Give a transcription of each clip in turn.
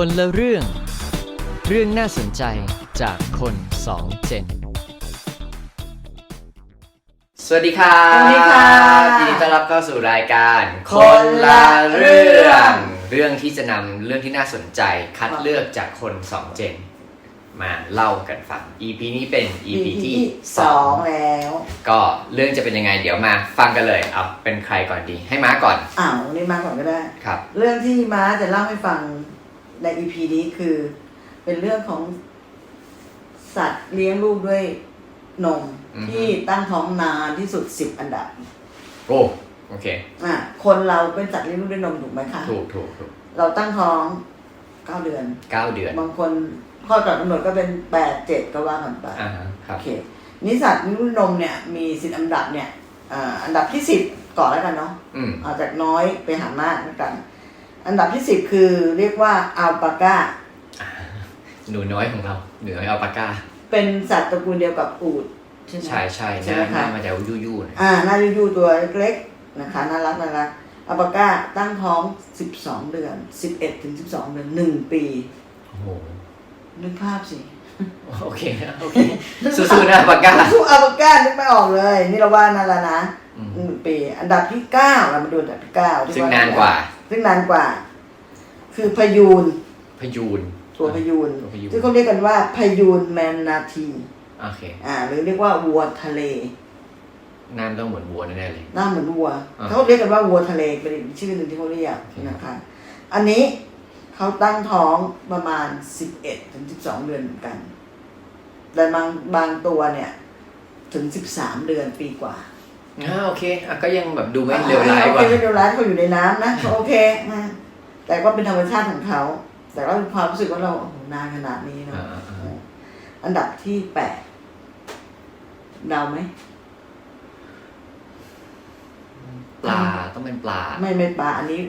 คนละเรื่อง เรื่องน่าสนใจจากคนสองเจน สวัสดีครับสวัสดีค่ะยินดีต้อนรับเข้าสู่รายการคนละเรื่อง เรื่องที่จะนำเรื่องที่น่าสนใจคัดเลือกจากคนสองเจน มาเล่ากันฟัง EP นี้เป็น EP ที่ สองแล้ว ก็เรื่องจะเป็นยังไงเดี๋ยวมาฟังกันเลย เอาเป็นใครก่อนดี ให้ม้าก่อนอ้าวนี่มาก่อนก็ได้ ครับ เรื่องที่ม้าจะเล่าให้ฟัง ใน EP นี้คือ เป็นเรื่องของสัตว์เลี้ยงลูกด้วยนมอือฮึ ที่ตั้งท้องนานที่สุดสิบอันดับโอ้โอเค อะคนเราเป็นสัตว์เลี้ยงลูกด้วยนมถูกไหมคะถูกถูกถูกเราตั้งท้องเก้าเดือน เก้าเดือนบางคนข้อดก่อนกำหนดก็เป็นแปดเจ็ดก็ว่ากันไปอ่าฮะครัโอบเคนิสัตว์นิ้วนมเนี่ยมีสิบอันดับเนี่ยอ่าอันดับที่สิบก่อนแล้วกันเนาะอืมเอาจากน้อยไปหามากแล้วกัน อันดับที่สิบคือเรียกว่าอัลปาก้า หนูน้อยของเราหนูน้อยอัลปาก้า เป็นสัตว์ตระกูลเดียวกับอูฐใช่ไหม ใช่ใช่หใช่น้าไหมหน้าคะมันจะยู่ยู่ๆหน่อยอ่าหน้ายูๆตัวเล็กๆนะคะน่ารักน่ารักอัลปาก้าตั้งท้องสิบสองเดือนสิบเอ็ดถึงสิบสองเดือนหนึ่งปีโอ้โหนึกภาพสิโอเคนะโอเคสู้ๆนะอัลปาก้าสู้อัลปาก้านึกไม่ออกเลย นี่เราว่านั่นแล้วนะอืมหนึ่งปี อันดับที่เก้าเรามาดูอันดับที่เก้าที่ซึ่งนานกว่า ซึ่งนานกว่า คือพยูนพยูน ตัวพยูนตัวพยูน ที่เขาเรียกกันว่าพยูนแมนนาที โอเค อ่า หรือเรียกว่าวัวทะเลน้ำต้องเหมือนวัวแน่ๆเลย หน้าเหมือนวัวอ่า เขาเรียกกันว่าวัวทะเลเป็นอีกชื่อหนึ่งที่เขาเรียกโอเคนะคะ อันนี้เขาตั้งท้องประมาณสิบเอ็ดถึงสิบสองเดือนเหมือนกัน แต่บางบางตัวเนี่ย ถึงสิบสามเดือนปีกว่า อ่าโอเคอะก็ยังแบบดูไม่เลวร้ายกว่าโอเคไม่เลวร้ายเขาอยู่ในน้ำนะเขาโอเคนะแต่ก็เป็นธรรมชาติของเขา แต่ว่าความรู้สึกว่าเราโอ้โหนานขนาดนี้เนาะอ่าอ่าอ่าอันดับที่แปดเดาไหม ปลาต้องเป็นปลา ไม่ไม่ปลาอันนี้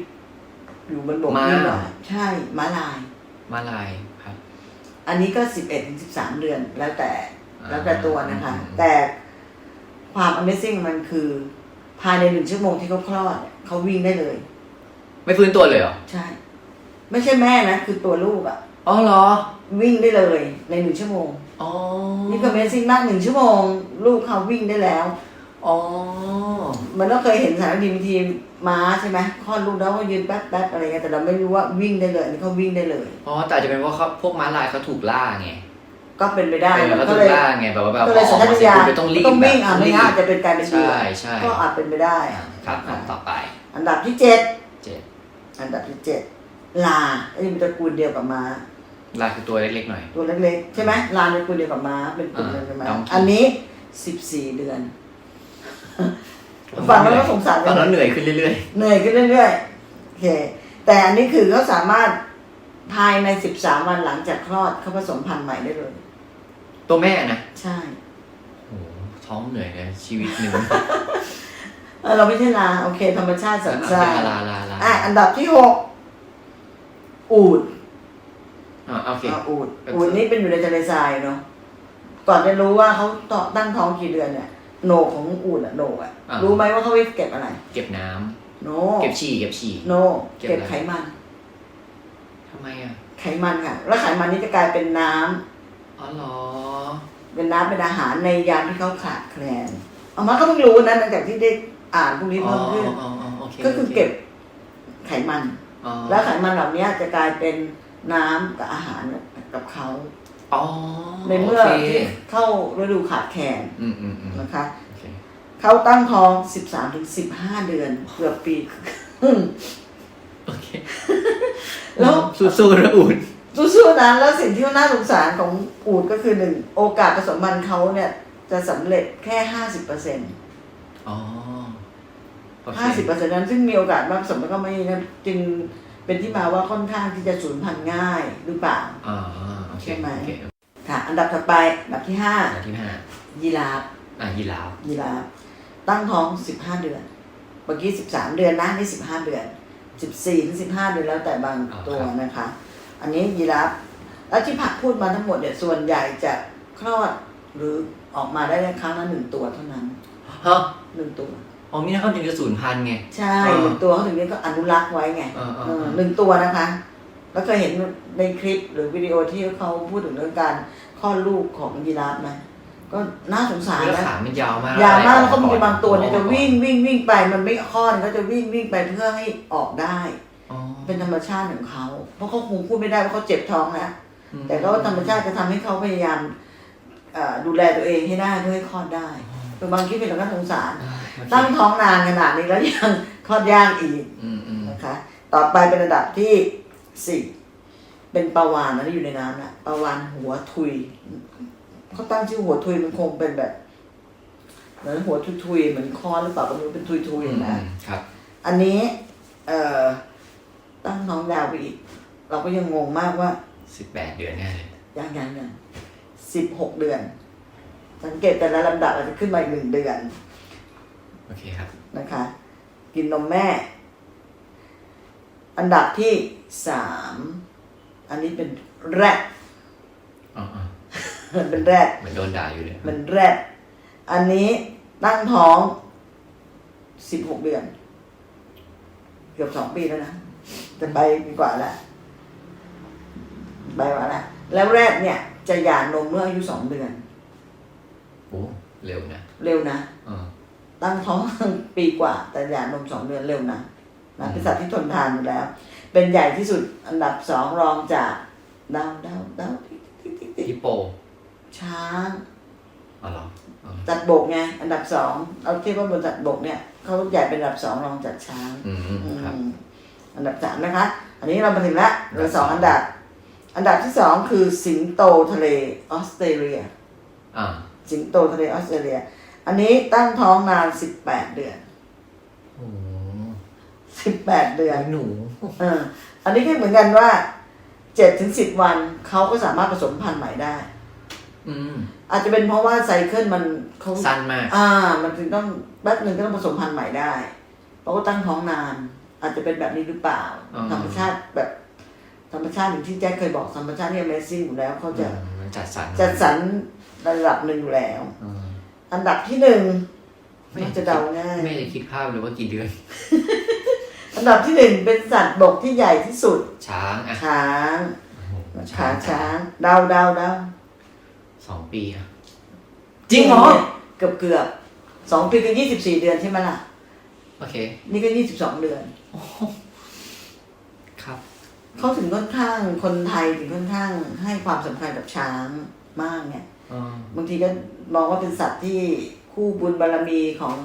อยู่บนบกม้า นี่หน่อยใช่ม้าลาย มาลายครับอันนี้ก็สิบเอ็ดถึงสิบสามเดือน แล้วแต่อ่าแล้วแต่ตัวนะคะอืมแต่ ความ Amazing มันคือ ภายในหนึ่งชั่วโมงที่เขาคลอดเนี่ยเขาวิ่งได้เลย ไม่ฟื้นตัวเลยเหรอ ใช่ ไม่ใช่แม่นะ คือตัวลูกอะอ๋อเหรอ วิ่งได้เลยในหนึ่งชั่วโมง อ๋อนี่ก็ Amazing มากหนึ่งชั่วโมง ลูกเขาวิ่งได้แล้ว อ๋อ มันก็เคยเห็นสารคดีบางทีม้าใช่ไหมคลอดลูกแล้วก็ยืนแป๊บแป๊บอะไรเงี้ยแต่เราไม่รู้ว่าวิ่งได้เลยอันนี้เขาวิ่งได้เลย อ๋อแต่อาจจะเป็นเพราะเขาพวกม้าลายเขาถูกล่าไง ก็เป็นไปได้เออเขาก็ถูเลกยล่าไงแบบว่าแบบก็พเลอยอสัอกญชามาตเสร็จญาณปุ๊บต้องรีบต้องวิ่งอะแบบไม่งั้นอาจจะเป็นกลายเป็นเหยื่อใช่ใช่ก็อาจเป็นไปได้ครับครับต่อไปอันดับที่เจ็ดเจ็ดอันดับที่เจ็ดลาอันนี้เป็นตระกูลเดียวกับม้า ลายคือตัวเล็กๆหน่อย ตัวเล็กๆ ใช่ไหมลาเป็นตระกูลเดียวกับม้าเป็นกลุ่มเดียวกับม้าอ่า donkey อันนี้สิบสี่เดือน ฟังแล้วก็สงสารฟังแล้วเหนื่อยขึ้นเรื่อยเหนื่อยขึ้นเรื่อยๆโอเคแต่อันนี้คือเขาสามารถภายในสิบสามวันหลังจากคลอดเขาผสมพันธุ์ใหม่ได้เลยๆ ตัวแม่นะใช่โอ้โหท้องเหนื่อยเลยชีวิตหนึ่งเออเราไม่ใช่ลาโอเค ธรรมชาติสัตว์สร้างลาลาลาอะอันดับที่หกอูดอ่าโอเค อะอูดก็คืออูดนี่เป็นอยู่ในทะเลทรายเนาะก่อนจะรู้ว่าเขาต่อตั้งท้องกี่เดือนเนี่ยโหนกของอูดอะโหนกอะรู้ไหมว่าเขาไปเก็บอะไรเก็บน้ำโนเก็บฉี่เก็บฉี่ โนเก็บเก็บอะไรไขมัน ทำไมอะ ไขมันค่ะ แล้วไขมันนี้จะกลายเป็นน้ำ อ๋อเหรอ เป็นน้ำเป็นอาหารในยามที่เขาขาดแคลนเอามาก็เพิ่งรู้นะหลังจากที่ได้อ่านพวกนี้อ๋อเพิ่มขึ้นอ๋ออ๋อโอเคก็คือเก็บไขมัน อ๋อแล้วไขมันเหล่านี้จะกลายเป็นน้ำกับอาหารกับเขาอ๋อในเมื่อโคที่เข้าฤดูขาดแคลนอืมอืมอืมนะคะ โอเคเขาตั้งท้อง 13ถึง15 เดือนเกือบปีครึ่งโอเคแล้ว สู้ๆนะอุ่น สู้ๆนะแล้วสิ่งที่น่าสงสารของอูดก็คือหนึ่งโอกาสผสมพันธุ์เขาเนี่ยจะสำเร็จแค่ห้าสิบเปอร์เซ็นต์อ๋อโอเคห้าสิบเปอร์เซ็นต์นั้นซึ่งมีโอกาสมากผสมแล้วก็ไม่นะจึงเป็นที่มาว่าค่อนข้างที่จะสูญพันธุ์ง่ายหรือเปล่า อ่าโอเคใช่ไหม โอเคค่ะ อันดับถัดไปอันดับที่ห้าอันที่ห้ายีราฟอะยีราฟยีราฟตั้งท้องสิบห้าเดือนเมื่อกี้สิบสามเดือนนะนี่สิบห้าเดือนสิบสี่ถึงสิบห้าเดือนแล้วแต่บางตัวนะคะ อันนี้ยีราฟแล้วที่ผักพูดมาทั้งหมดเนี่ยส่วนใหญ่จะคลอดหรือออกมาได้ครั้งละหนึ่งตัวเท่านั้นฮะหนึ่งตัวอ๋อมีนะเขาจึงจะสูญพันธุ์ไง ใช่อ่าหนึ่งตัวเขาถึงนี้ก็อนุรักษ์ไว้ไงอ่าอ่าเออ หนึ่งตัวนะคะ แล้วเคยเห็นในคลิปหรือวิดีโอที่เขาพูดถึงเรื่องการคลอดลูกของยีราฟไหมก็น่าสงสารแล้วนะ ขามันยาวมากยาวมากแล้วก็อะไรมีบางตัวเนี่ยจะวิ่งอ๋อวิ่งวิ่งไปมันไม่คลอดก็จะวิ่งวิ่งไปเพื่อให้ออกได้ อ๋อเป็นธรรมชาติของเขา เพราะเขาคงพูดไม่ได้ว่าเขาเจ็บท้องนะอืมแต่ก็ธรรมชาติจะทำให้เขาพยายามเอ่อดูแลตัวเองให้ได้เพื่อให้คลอดได้คือบางทีเป็นเรื่องน่าสงสารตั้งท้องนานขนาดนี้แล้วยังคลอดยากอีกอืมอืมนะคะ ต่อไปเป็นระดับที่สี่เป็นปลาวานนะที่อยู่ในน้ำนะปลาวานหัวทุยเขาตั้งชื่อหัวทุยมันคงเป็นแบบเหมือนหัวทุยๆเหมือนคอหรือเปล่าก็ไม่รู้เป็นทุยอืมๆนะครับ อันนี้ เอ่อตั้งน้องยาวไปอีก เราก็ยังงงมากว่าสิบแปดเดือนแน่เลยยังยังยังสิบหกเดือน สังเกตแต่ละลำดับอาจจะขึ้นมาอีกหนึ่งเดือน โอเคครับ นะคะ กินนมแม่ อันดับที่สามอันนี้เป็นแรดอ๋ออ๋อเป็นแรดเหมือนโดนด่าอยู่เลยเป็นแรดอันนี้ตั้งท้องสิบหกเดือน เกือบสองปีแล้วนะ จะไปดีกว่าแล้ว ไปกว่าแล้วแล้วแรดเนี่ยจะหย่านมเมื่ออายุสองเดือน โอ้เร็วนะเร็วนะอ๋อตั้งท้อง ปีกว่า แต่หย่านมสองเดือนเร็วนะนะเป็นสัตว์ที่ทนทานอยู่แล้ว เป็นใหญ่ที่สุดอันดับสองรองจากดาวดาวดาวติ๊กติ๊กติ๊กติ๊กฮิปโปช้างอ๋อเหรออ๋อสัตว์บกไงอันดับสองเอาเทียบว่าบนสัตว์บกเนี่ยเขาใหญ่เป็นอันดับสองรองจากช้าง อืมครับอืมอันดับสามนะคะ อันนี้เรามาถึงแล้วเหลือสองอัอันนดัดับบ อันดับที่สองคือสิงโตทะเลออสเตรเลีย อ่า สิงโตทะเลออสเตรเลีย อันนี้ตั้งท้องนานสิบแปดเดือนโอ้สิบแปดเดือนหนู เอออันนี้ก็เหมือนกันว่าเจ็ดถึงสิบวันเขาก็สามารถผสมพันธุ์ใหม่ได้ อืม อาจจะเป็นเพราะว่าไซเคิลมันเขาสั้นมาก อ่า มันถึงต้องแป๊บหนึ่งก็ต้องผสมพันธุ์ใหม่ได้ เพราะว่าตั้งท้องนาน อาจจะเป็นแบบนี้หรือเปล่าอ๋อ ธรรมชาติแบบ ธรรมชาติอย่างที่แจ็คเคยบอกธรรมชาตินี่ Amazing อยู่แล้วเขาจะอืมมันจัดสรรจัดสรรระดับหนึ่งอยู่แล้วอืมอันดับที่หนึ่งไม่น่าจะเดาง่ายไม่ได้คิดภาพเลยว่ากี่เดือน อันดับที่หนึ่งเป็นสัตว์บกที่ใหญ่ที่สุด ช้างอะช้างโอ้โหขาช้างเดาเดาเดาสองปีอะจริงเหรอเกือบเกือบสองปีก็ยี่สิบสี่เดือนใช่ไหมล่ะ โอเค นี่ก็ยี่สิบสองเดือนครับ เขาถึงค่อนข้างคนไทยถึงค่อนข้างให้ความสำคัญกับช้างมากเนี่ยอ๋อบางทีก็มองว่าเป็นสัตว์ที่คู่บุญบารมีของ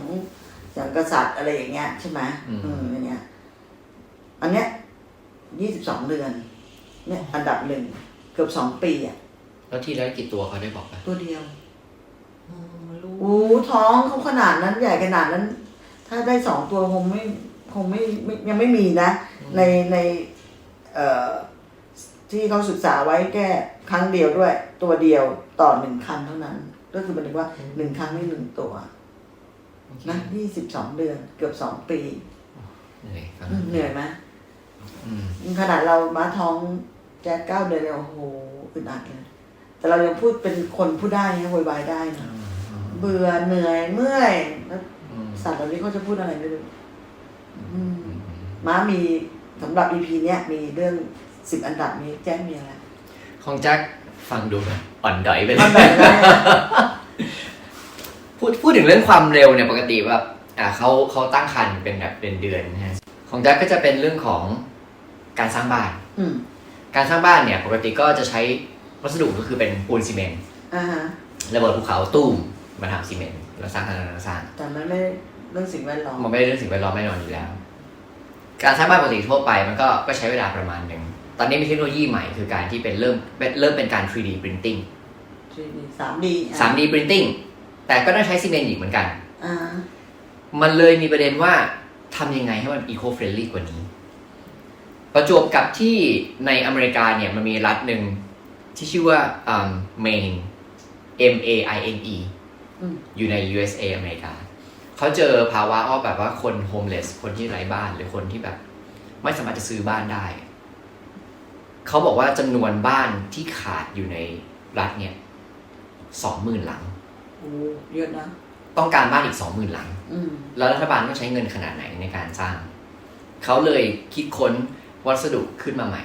อย่างกษัตริย์อะไรอย่างเงี้ยใช่ไหมอืมอย่างเงี้ยอันเนี้ยยี่สิบสองเดือน เนี่ยอันดับหนึ่งเกือบสองปีอะ แล้วที่แล้วกี่ตัวเขาได้บอกปะตัวเดียว อ๋อรู้โอ้ท้องเขาขนาดนั้นใหญ่ขนาดนั้น ถ้าได้สองตัวคงไม่คงไม่ไม่ยังไม่มีนะ ในในเอ่อ ที่เขาศึกษาไว้แค่ครั้งเดียวด้วย ตัวเดียวต่อหนึ่งคันเท่านั้น ก็คือหมายถึงว่าหนึ่งครั้งไม่หนึ่งตัวโอเคนะยี่สิบสองเดือนเกือบสองปี เหนื่อยฟังอืมเหนื่อยไหมอืมขนาดเรามาท้องแจ๊คเก้าเดือนเนี่ยโอ้โหอึดอัดเลยแต่เรายังพูดเป็นคนพูดได้นะโวยวายได้นะเบื่อเหนื่อยเมื่อยแล้วอืมสัตว์เหล่านี้เขาจะพูดอะไรไม่รู้อืมอืมม้ามี สำหรับ EP เนี้ยมีเรื่องสิบอันดับนี้แจ้งมีอะไรของแจ็คฟังดูแบบอ่อนดอยไปเลมันยแบ่งได้นะพูดพูดถึงเรื่องความเร็วเนี่ยปกติแบบอ่าเขาเขาตั้งคันเป็นแบบเป็นเดือนนะฮะของแจ็คก็จะเป็นเรื่องของการสร้างบ้าน อืมการสร้างบ้านเนี่ยปกติก็จะใช้วัสดุก็คือเป็นปูนซีเมนต์อ่าฮะระเบิดภูเขาตุ้มมาทำซีเมนต์แล้วสร้างสร้างสร้างสร้างแต่มันไม่เรื่องสิ่งแวดล้อม มันไม่ได้เรื่องสิ่งแวดล้อมแน่นอนอยู่แล้ว การสร้างบ้านปกติทั่วไปมันก็ก็ใช้เวลาประมาณหนึ่ง ตอนนี้มีเทคโนโลยีใหม่คือการที่เป็นเริ่มเป็นเริ่มเป็นการ 3D printing สามดี 3D printing แต่ก็ต้องใช้ซีเมนต์อีกเหมือนกัน อ่ามันเลยมีประเด็นว่าทำยังไงให้มัน eco friendly กว่านี้ ประจวบกับที่ในอเมริกาเนี่ยมันมีรัฐหนึ่งที่ชื่อว่าอืม Maine M A I N E อืม อยู่ใน USA อเมริกา เขาเจอภาวะอ้อแบบว่าคนโฮมเลส คนที่ไร้บ้านหรือคนที่แบบ ไม่สามารถจะซื้อบ้านได้ เขาบอกว่าจำนวนบ้านที่ขาดอยู่ในรัฐเนี่ยสองหมื่นหลังโอ้เยอะนะ ต้องการบ้านอีกสองหมื่นหลังอืมแล้วรัฐบาลต้องใช้เงินขนาดไหนในการสร้าง เขาเลยคิดค้นวัสดุขึ้นมาใหม่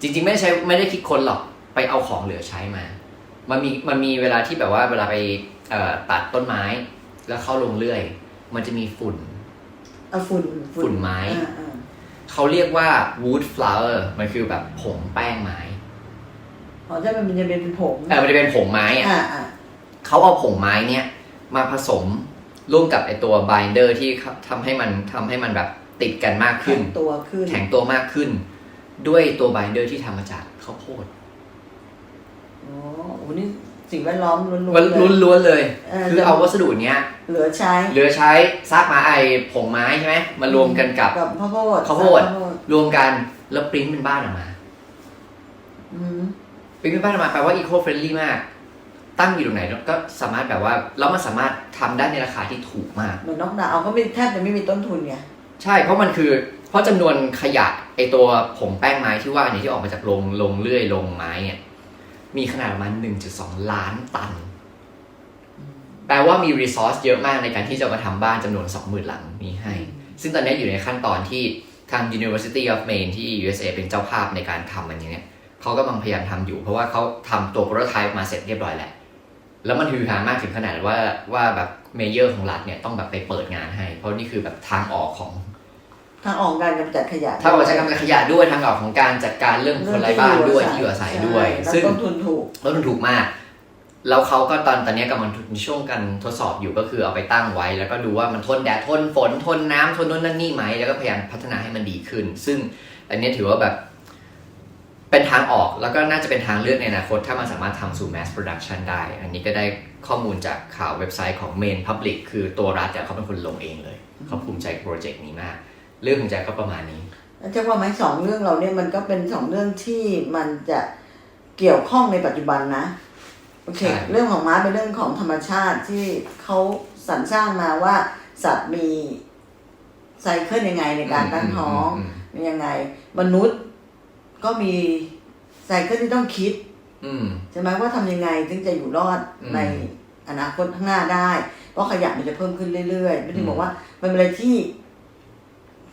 จริง ๆ ไม่ได้ใช้ไม่ได้คิดค้นหรอกไปเอาของเหลือใช้มา มันมีมันมีเวลาที่แบบว่าเวลาไปเอ่อตัดต้นไม้ แล้วเข้าลงเลื่อย มันจะมีฝุ่น เอาฝุ่นฝุ่นไม้ อ่าอ่าเขาเรียกว่า wood flour มันคือแบบผงแป้งไม้อ๋อถ้ามันจะเป็นผงเออมันจะเป็นผงไม้อะ อ่าอ่าเขาเอาผงไม้เนี่ยมาผสมร่วมกับไอตัว binder ที่ทำให้มันทำให้มันแบบติดกันมากขึ้แข็นงตัวขึ้นแข็งตัวมากขึ้น ด้วยตัว binder ที่ทำมาจากข้าวโพด อ๋อโอ้นี่ สิ่งแวดล้อมล้วนๆมันเลย ล้วนๆเลย เออ คือเอาวัสดุเนี้ยเหลือใช้เหลือใช้ซากไม้ไอผงไม้ใช่ไหมมารวมกันกับ กับข้าวโพดข้าวโพดข้าวโพดรวมกันแล้วปริ้นเป็นบ้านออกมาอืมปริ้นเป็นบ้านออกมาแปลว่า eco friendly มาก ตั้งอยู่ตรงไหนก็สามารถแบบว่าแล้วมันสามารถทำได้ในราคาที่ถูกมาก เหมือนนอกดาวน์เขาไม่แทบจะไม่มีต้นทุนไงใช่เพราะมันคือ เพราะจำนวนขยะไอตัวผงแป้งไม้ที่ว่าเนี่ยที่ออกมาจากโรงโรงเลื่อยโรงไม้เนี่ย มีขนาดประมาณ1.2 ล้านตัน แปลว่ามีรีซอสเยอะมากในการที่จะมาทำบ้านจำนวน 20,000 หลังนี้ให้ ซึ่งตอนนี้อยู่ในขั้นตอนที่ทาง University of Maine ที่ USA เป็นเจ้าภาพในการทำอันนี้เนี่ยเขากำลังพยายามทำอยู่ เพราะว่าเขาทำตัวโปรโตไทป์มาเสร็จเรียบร้อยแล้ว แล้วมันฮือฮามากถึงขนาดว่าว่าแบบเมเยอร์ของรัฐเนี่ยต้องแบบไปเปิดงานให้ เพราะนี่คือแบบทางออกของ ทางออกการกำจัดขยะถ้าเราจะกำจัดขยะด้วยทางออกของการจัดการเรื่องคนไร้บ้านด้วยที่อยู่อาศัยด้วยใช่ซึ่งแล้วต้นทุนถูกต้นทุนถูกมากแล้วเขาก็ตอนตอนนี้กำลังในช่วงการทดสอบอยู่ก็คือเอาไปตั้งไว้ แล้วก็ดูว่ามันทนแดดทนฝนทนน้ำทนนู่นนั่นนี่ไหมแล้วก็พยายามพัฒนาให้มันดีขึ้น ซึ่งอันนี้ถือว่าแบบ เป็นทางออกแล้วก็น่าจะเป็นทางเลือกในอนาคต ถ้ามันสามารถทำสู่ mass production ได้ อันนี้ก็ได้ข้อมูลจากข่าวเว็บไซต์ของ Main Public คือตัวรัฐเนี่ยเขาเป็นคนลงเองเลยเขาภูมิใจโปรเจกต์นี้มาก เรื่องของแจ็คก็ประมาณนี้จะว่าไหมสองเรื่องเราเนี่ยมันก็เป็นสองเรื่องที่มันจะเกี่ยวข้องในปัจจุบันนะโอเคใช่เรื่องของม้าเป็นเรื่องของธรรมชาติที่เขาสรรสร้างมาว่าสัตว์มีไซเคิลยังไงในการตั้งท้องมเป็นยังไง มนุษย์ก็มีไซเคิลที่ต้องคิดอืมใช่ไหมว่าทำยังไงถึงจะอยู่รอดอืมในอนาคตข้างหน้าได้ เพราะขยะมันจะเพิ่มขึ้นเรื่อยๆไม่ถึอืงมบอกว่ามันเป็นอะไรที่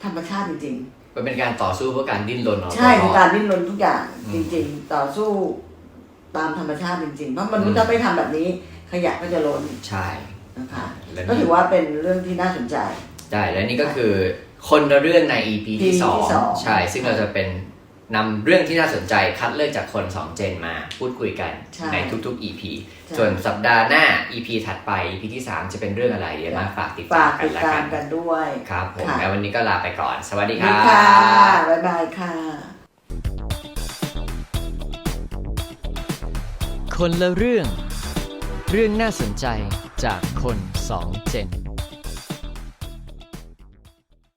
ธรรมชาติจริงๆมันเป็นการต่อสู้เพื่อการดิ้นรนของใช่ตัวคือรอดการดิ้นรนทุกอย่างอืมจริง ๆ ต่อสู้ตามธรรมชาติจริงๆ เพราะมนุษอืย์มถ้าไม่ทำแบบนี้ ขยะก็จะล้นใช่ นะคะและก็ถือว่าเป็นเรื่องที่น่าสนใจ ได้และนี่ก็คือคนละเรื่องใน EP ที่ที่สองสอง ใช่ ซึ่งเราจะเป็น นำเรื่องที่น่าสนใจคัดเลือกจากคน 2 เจนมาพูดคุยกันใช่ในทุกๆ EP ใช่ส่วนสัปดาห์หน้า EP ถัดไป EP ที่ 3 จะเป็นเรื่องอะไร เดี๋ยวมาฝากติดตาฝามกกันติดแล้วตากัมนกันด้วย ครับผมค่ะแล้ววันนี้ก็ลาไปก่อน สวัสดีคนี่รับค่ะบ๊ายบายค่ะ คนละเรื่อง เรื่องน่าสนใจจากคนสองเจน